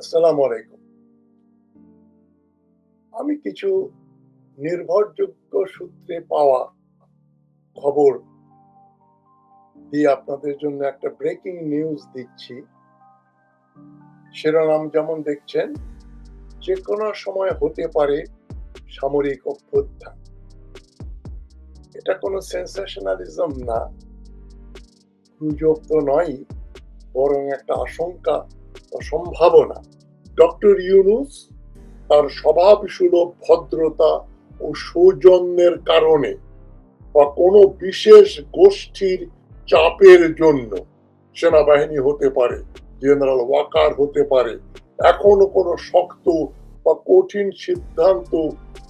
আসসালামু আলাইকুম। আমি কিছু নির্ভরযোগ্য সূত্রে পাওয়া খবর দিয়ে আপনাদের জন্য একটা ব্রেকিং নিউজ দিচ্ছি। শিরোনাম যেমন দেখছেন যে কোনো সময় হতে পারে সামরিক অভ্যুত্থান। এটা কোনো সেন্সেশনালিজম না। গুজব তো নয় বরং একটা আশঙ্কা সম্ভাবনা। ডক্টর ইউনুস তার স্বভাব সুলভ ভদ্রতা ও সৌজন্যের কারণে বা কোনো বিশেষ গোষ্ঠীর চাপের জন্য সেনাবাহিনী হতে পারে, জেনারেল ওয়াকার হতে পারে, এখনও কোনো শক্ত বা কঠিন সিদ্ধান্ত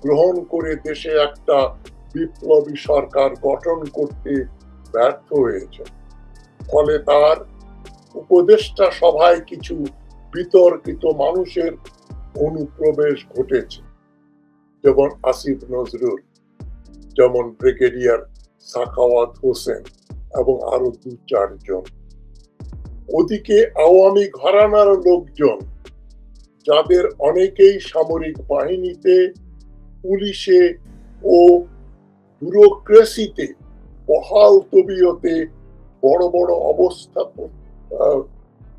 গ্রহণ করে দেশে একটা বিপ্লবী সরকার গঠন করতে ব্যর্থ হয়েছে। ফলে তার উপদেষ্টা সভায় কিছু বিতর্কিত মানুষের অনুপ্রবেশ ঘটেছে। যেমন আসিফ নজরুল, যেমন ব্রিগেডিয়ার সাখাওয়াত হোসেন এবং আরও দু চারজন। ওদিকে আওয়ামী ঘরানার লোকজন, যাদের অনেকেই সামরিক বাহিনীতে, পুলিশে ও ব্যুরোক্রেসিতে বহাল তবিয়তে বড় বড় অবস্থা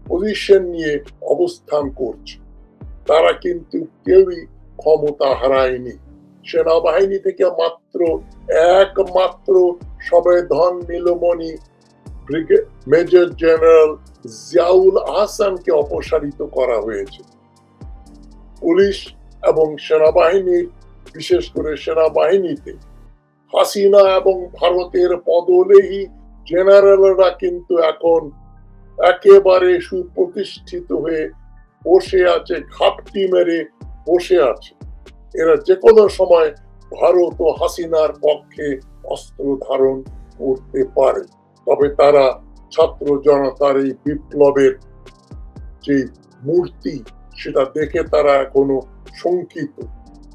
পজিশন নিয়ে অবস্থান করছে। তারা কিন্তু কেউই ক্ষমতা হারায়নি। সেনাবাহিনী থেকে মাত্র একমাত্র সবে ধন নীলমণি মেজর জেনারেল জিয়াউল আহসানকে অপসারিত করা হয়েছে। পুলিশ এবং সেনাবাহিনীর বিশেষ করে সেনাবাহিনীতে, হাসিনা এবং ভারতের পদলেহী জেনারেলরা কিন্তু এখন একেবারে সুপ্রতিষ্ঠিত হয়ে বসে আছে ঘাপটি মেরে বসে আছে। এরা যে কোনো সময় ভারত ও হাসিনার পক্ষে অস্ত্র ধারণ করতে পারে, তবে তারা ছাত্র জনতার এই বিপ্লবের যে মূর্তি, সেটা দেখে তারা এখনও শঙ্কিত।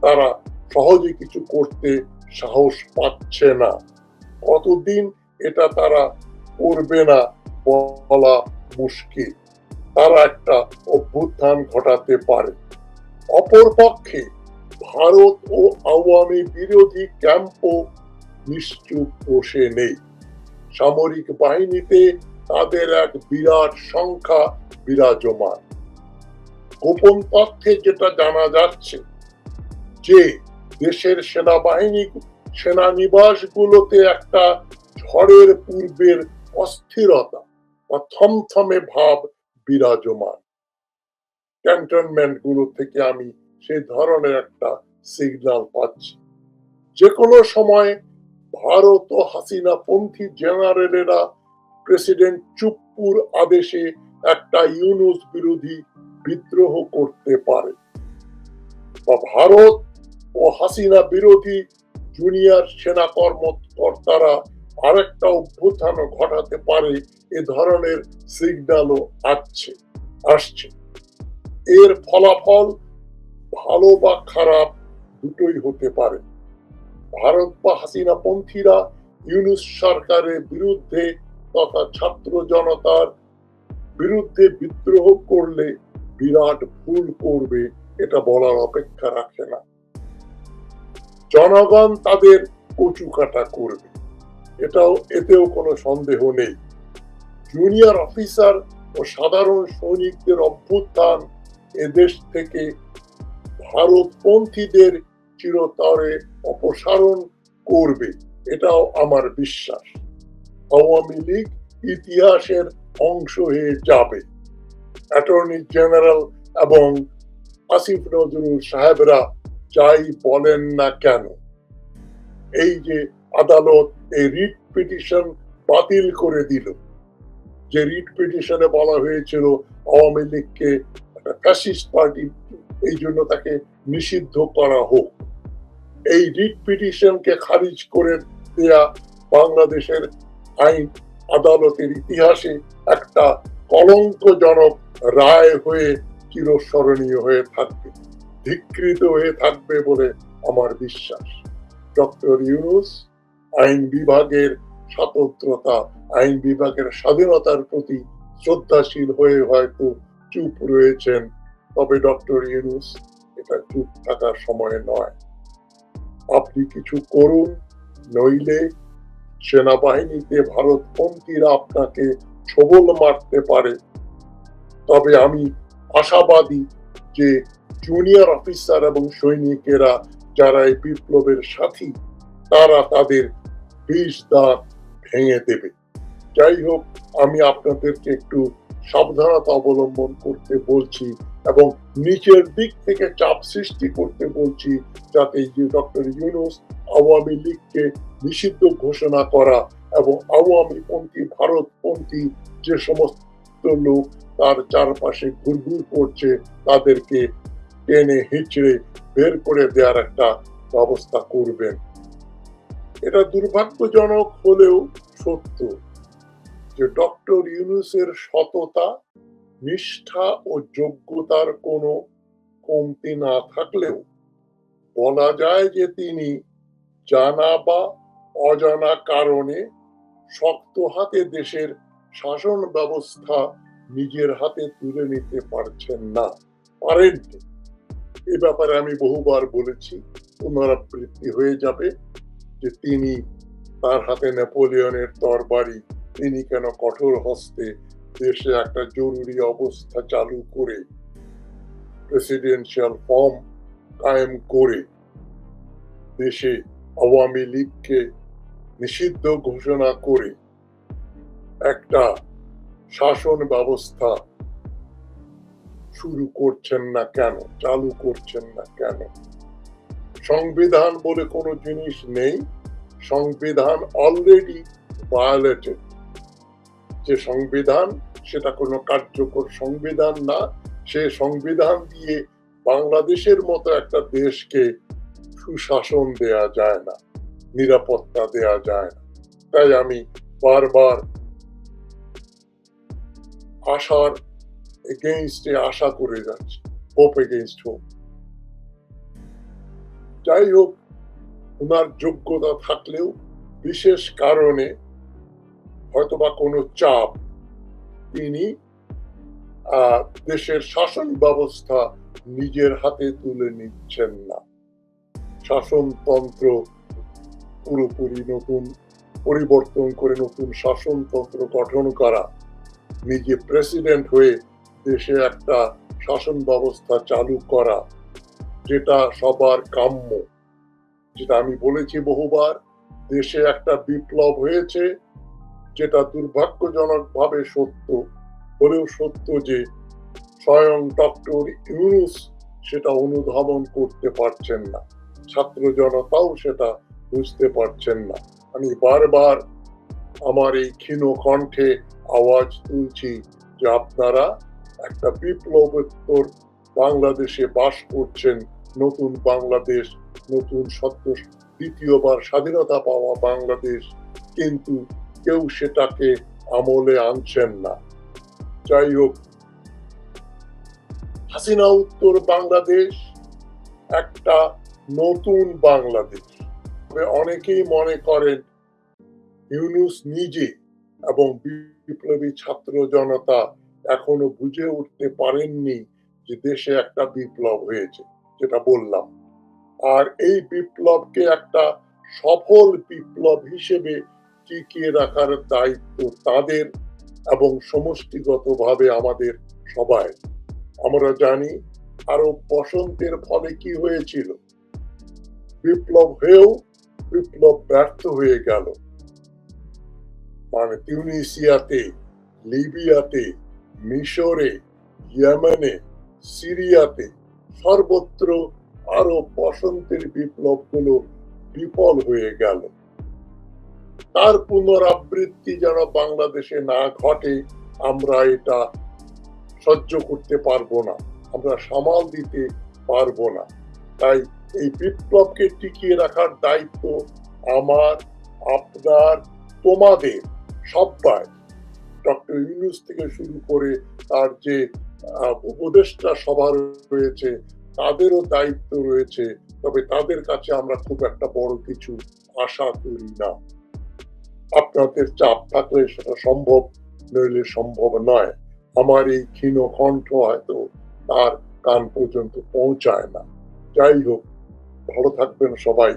তারা সহজে কিছু করতে সাহস পাচ্ছে না। কতদিন এটা তারা করবে না বলা মুশকিল। তারা একটা অভ্যুত্থান ঘটাতে পারে। অপরপক্ষে ভারত ও আওয়ামী বিরোধী ক্যাম্পও নিশ্চুপ বসে নেই। সামরিক বাহিনীতে তাদের এক বিরাট সংখ্যা বিরাজমান। গোপন তথ্যে যেটা জানা যাচ্ছে যে দেশের সেনাবাহিনী, সেনানিবাসগুলোতে একটা ঝড়ের পূর্বের অস্থিরতা বা থমথমে ভাব বিরাজমান। ক্যান্টনমেন্টগুলো থেকে আমি সেই ধরনের একটা সিগন্যাল পাচ্ছি। যে কোনো সময় ভারত ও হাসিনা পন্থী জেনারেলেরা প্রেসিডেন্ট চুপ্পুর আদেশে একটা ইউনুস বিরোধী বিদ্রোহ করতে পারে বা ভারত ও হাসিনা বিরোধী জুনিয়র সেনা কর্মকর্তারা আরেকটা অভ্যুত্থান ঘটাতে পারে এ ধরনের সিগন্যালও আসছে আসছে। এর ফলাফল ভালো বা খারাপ দুটোই হতে পারে। ভারত বা হাসিনা পন্থীরা ইউনুস সরকারের বিরুদ্ধে তথা ছাত্র জনতার বিরুদ্ধে বিদ্রোহ করলে বিরাট ভুল করবে, এটা বলার অপেক্ষা রাখে না। জনগণ তাদের কচু কাটা করবে। এটাও, এতেও কোনো সন্দেহ নেই। জুনিয়র অফিসার ও সাধারণ সৈনিকদের অভ্যুত্থান এদেশ থেকে ভারতপন্থীদের চিরতরে অপসারণ করবে, এটাও আমার বিশ্বাস। আওয়ামী লীগ ইতিহাসের অংশ হয়ে যাবে। অ্যাটর্নি জেনারেল এবং আসিফ নজরুল সাহেবরা যাই বলেন না কেন, এই যে আদালত এই রিট পিটিশন বাতিল করে দিল। যে রিট পিটিশনে বলা হয়েছিল আওয়ামী লীগকে ফ্যাসিস্ট পার্টি এই জন্য তাকে নিষিদ্ধ করা হোক। এই রিট পিটিশনকে খারিজ করে দেয়া বাংলাদেশের আইন আদালতের ইতিহাসে একটা কলঙ্কজনক রায় হয়ে চিরস্মরণীয় হয়ে থাকবে, ধিকৃত হয়ে থাকবে বলে আমার বিশ্বাস। ডক্টর ইউনুস আইন বিভাগের স্বতন্ত্রতা, আইন বিভাগের স্বাধীনতার প্রতি শ্রদ্ধাশীল হয়ে হয়তো চুপ রয়েছেন। তবে ডক্টর ইউনুস, এটা চুপ থাকার সময় নয়। আপনি কিছু করুন, নইলে সেনাবাহিনীতে ভারতপন্থীরা আপনাকে ছবল মারতে পারে। তবে আমি আশাবাদী যে জুনিয়র অফিসার এবং সৈনিকেরা যারা এই বিপ্লবের সাথী, তারা তাদের বিষ দাঁত ভেঙে দেবে। যাই হোক, আমি আপনাদেরকে একটু সাবধানতা অবলম্বন করতে বলছি এবং নিচের দিক থেকে চাপ সৃষ্টি করতে বলছি যাতে ডক্টর ইউনুস আওয়ামী লীগকে নিষিদ্ধ ঘোষণা করা এবং আওয়ামী পন্থী ভারতপন্থী যে সমস্ত লোক তার চারপাশে ঘুরঘুর করছে, তাদেরকে টেনে হিচড়ে বের করে দেওয়ার একটা ব্যবস্থা করবেন। এটা দুর্ভাগ্যজনক হলেও সত্য যে ডক্টর ইউনুসের সততা, নিষ্ঠা ও যোগ্যতার কোনো কমতি না থাকলেও বলা যায় যে তিনি জানা বা অজানা কারণে শক্ত হাতে দেশের শাসন ব্যবস্থা নিজের হাতে তুলে নিতে পারছেন না পারেননি এ ব্যাপারে আমি বহুবার বলেছি, পুনরাবৃত্তি হয়ে যাবে যে তিনি তার হাতে নেপোলিয়নের তরবারি। তিনি কেন কঠোর হস্তে দেশে একটা জরুরি অবস্থা চালু করে প্রেসিডেন্সিয়াল ফর্ম কায়েম করে, দেশে আওয়ামী লীগকে নিষিদ্ধ ঘোষণা করে, একটা শাসন ব্যবস্থা শুরু করছেন না কেন, চালু করছেন না কেন? সংবিধান বলে কোনো জিনিস নেই। সংবিধান অলরেডি ভায়োলেটেড যে সংবিধান, সেটা কোনো কার্যকর সংবিধান না। সে সংবিধান দিয়ে বাংলাদেশের মতো একটা দেশকে সুশাসন দেয়া যায় না, নিরাপত্তা দেয়া যায় না। তাই আমি বারবার আশার এগেইনস্টে আশা করে যাচ্ছি হোপ এগেইনস্ট হোপ যাই হোক ওনার যোগ্যতা থাকলেও বিশেষ কারণে হয়তোবা কোনো চাপ তিনি দেশের শাসন ব্যবস্থা নিজের হাতে তুলে নিচ্ছেন না। শাসনতন্ত্র পুরোপুরি নতুন, পরিবর্তন করে নতুন শাসনতন্ত্র গঠন করা, নিজে প্রেসিডেন্ট হয়ে দেশে একটা শাসন ব্যবস্থা চালু করা, যেটা সবার কাম্য। যেটা আমি বলেছি বহুবার, দেশে একটা বিপ্লব হয়েছে যেটা দুর্ভাগ্যজনক ভাবে সত্য। হলেও সত্য যে, স্বয়ং ডক্টর ইউনুস সেটা অনুধাবন করতে পারছেন না। ছাত্র জনতাও সেটা বুঝতে পারছেন না। আমি বারবার আমার এই ক্ষীণ কণ্ঠে আওয়াজ তুলছি যে আপনারা একটা বিপ্লবোত্তর বাংলাদেশে বাস করছেন, নতুন বাংলাদেশ নতুন সত্য দ্বিতীয়বার স্বাধীনতা পাওয়া বাংলাদেশ, কিন্তু কেউ সেটাকে আমলে আনছেন না। যাই হোক, হাসিনা উত্তর বাংলাদেশ, একটা নতুন বাংলাদেশ। অনেকেই মনে করেন, ইউনুস নিজে এবং বিপ্লবী ছাত্র জনতা এখনও বুঝে উঠতে পারেননি যে দেশে একটা বিপ্লব হয়েছে, যেটা বললাম। আর এই বিপ্লবকে একটা সফল বিপ্লব হিসেবে টিকিয়ে রাখার দায়িত্ব তাদের এবং সমষ্টিগতভাবে আমাদের সবাই। আমরা জানি আরও বসন্তের ফলে কি হয়েছিল। বিপ্লব হয়েও বিপ্লব ব্যর্থ হয়ে গেল। মানে তিউনিসিয়াতে, লিবিয়াতে, মিশরে, ইয়েমেনে, সিরিয়াতে সর্বত্র আরও বসন্তের বিপ্লবগুলো বিফল হয়ে গেল। তার পুনরাবৃত্তি যেন বাংলাদেশে না ঘটে, আমরা এটা সহ্য করতে পারব না, আমরা সামাল দিতে পারব না। তাই এই বিপ্লবকে টিকিয়ে রাখার দায়িত্ব আমার, আপনার, তোমাদের সবাই ডক্টর ইউনুস থেকে শুরু করে তার যে উপদেষ্টা সভা রয়েছে তাদেরও দায়িত্ব রয়েছে, তবে তাদের কাছে আমরা খুব একটা বড় কিছু আশা করি না। আপনাদের চাপ থাকলে সেটা সম্ভব নইলে সম্ভব নয়। আমার এই ক্ষীণ কণ্ঠ হয়তো তার কান পর্যন্ত পৌঁছায় না। যাই হোক, ভালো থাকবেন সবাই।